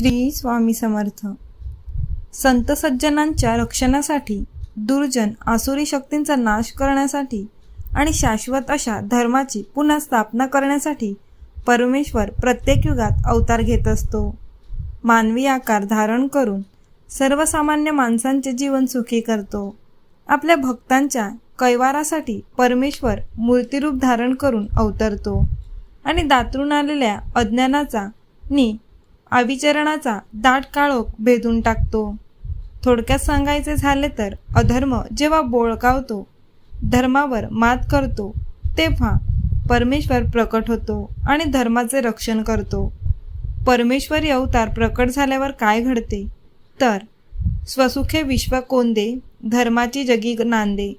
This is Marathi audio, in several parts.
श्री स्वामी समर्थ. संत सज्जनांच्या रक्षणासाठी दुर्जन आसुरी शक्तींचा नाश करण्यासाठी आणि शाश्वत अशा धर्माची पुन्हा स्थापना करण्यासाठी परमेश्वर प्रत्येक युगात अवतार घेत असतो. मानवी आकार धारण करून सर्वसामान्य माणसांचे जीवन सुखी करतो. आपल्या भक्तांच्या कैवारासाठी परमेश्वर मूर्तिरूप धारण करून अवतरतो आणि दातरून आलेल्या अज्ञानाचा नि अविचरणाचा दाट काळोख भेदून टाकतो. थोडक्यात सांगायचे झाले तर अधर्म जेव्हा बोळकावतो धर्मावर मात करतो तेव्हा परमेश्वर प्रकट होतो आणि धर्माचे रक्षण करतो. परमेश्वरी अवतार प्रकट झाल्यावर काय घडते? तर स्वसुखे विश्व कोंदे धर्माची जगी नांदे.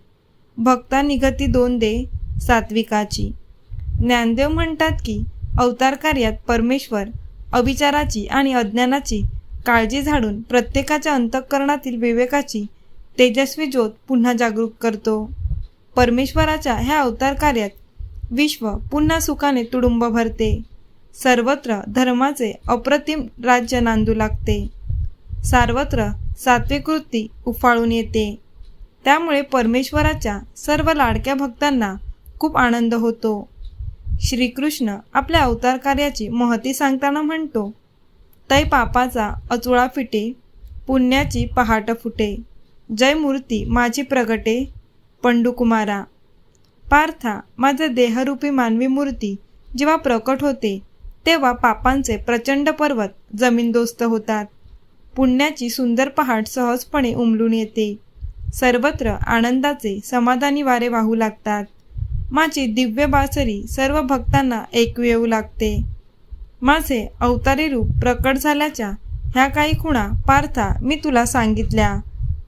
भक्ता निगती दोन दे सात्विकाची. ज्ञानदेव म्हणतात की अवतार कार्यात परमेश्वर अविचाराची आणि अज्ञानाची काळजी झाडून प्रत्येकाच्या अंतःकरणातील विवेकाची तेजस्वी ज्योत पुन्हा जागरूक करतो. परमेश्वराच्या ह्या अवतार कार्यात विश्व पुन्हा सुखाने तुडुंब भरते. सर्वत्र धर्माचे अप्रतिम राज्य नांदू लागते. सार्वत्र सात्विक वृत्ती उफाळून येते. त्यामुळे परमेश्वराच्या सर्व लाडक्या भक्तांना खूप आनंद होतो. श्रीकृष्ण आपल्या अवतार कार्याची महती सांगताना म्हणतो तै पापाचा अचुळा फिटे पुण्याची पहाट फुटे. जय मूर्ती माझी प्रगटे पंडुकुमारा. पार्था माझे देहरूपी मानवी मूर्ती. जेव्हा प्रकट होते तेव्हा पापांचे प्रचंड पर्वत जमीनदोस्त होतात. पुण्याची सुंदर पहाट सहजपणे उमलून येते. सर्वत्र आनंदाचे समाधानी वारे वाहू लागतात. माझी दिव्य बासरी सर्व भक्तांना ऐकू लागते. माझे अवतारी रूप प्रकट झाल्याच्या ह्या काही खुणा पार्था मी तुला सांगितल्या.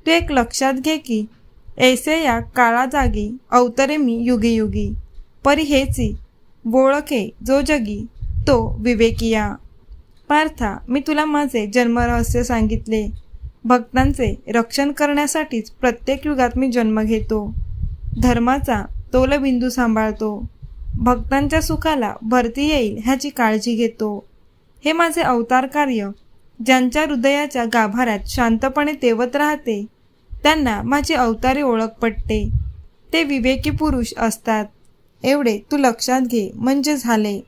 तू एक लक्षात घे की ऐसे या काळा जागी अवतरे मी युगी युगी परी हेची बोळके जो जगी तो विवेकिया. पार्था मी तुला माझे जन्मरहस्य सांगितले. भक्तांचे रक्षण करण्यासाठीच प्रत्येक युगात मी जन्म घेतो. धर्माचा तोलबिंदू सांभाळतो. भक्तांच्या सुखाला भरती येईल ह्याची काळजी घेतो. हे माझे अवतार कार्य. ज्यांच्या हृदयाच्या गाभाऱ्यात शांतपणे तेवत राहते त्यांना माझी अवतारी ओळख पटते. ते विवेकी पुरुष असतात. एवढे तू लक्षात घे म्हणजे झाले.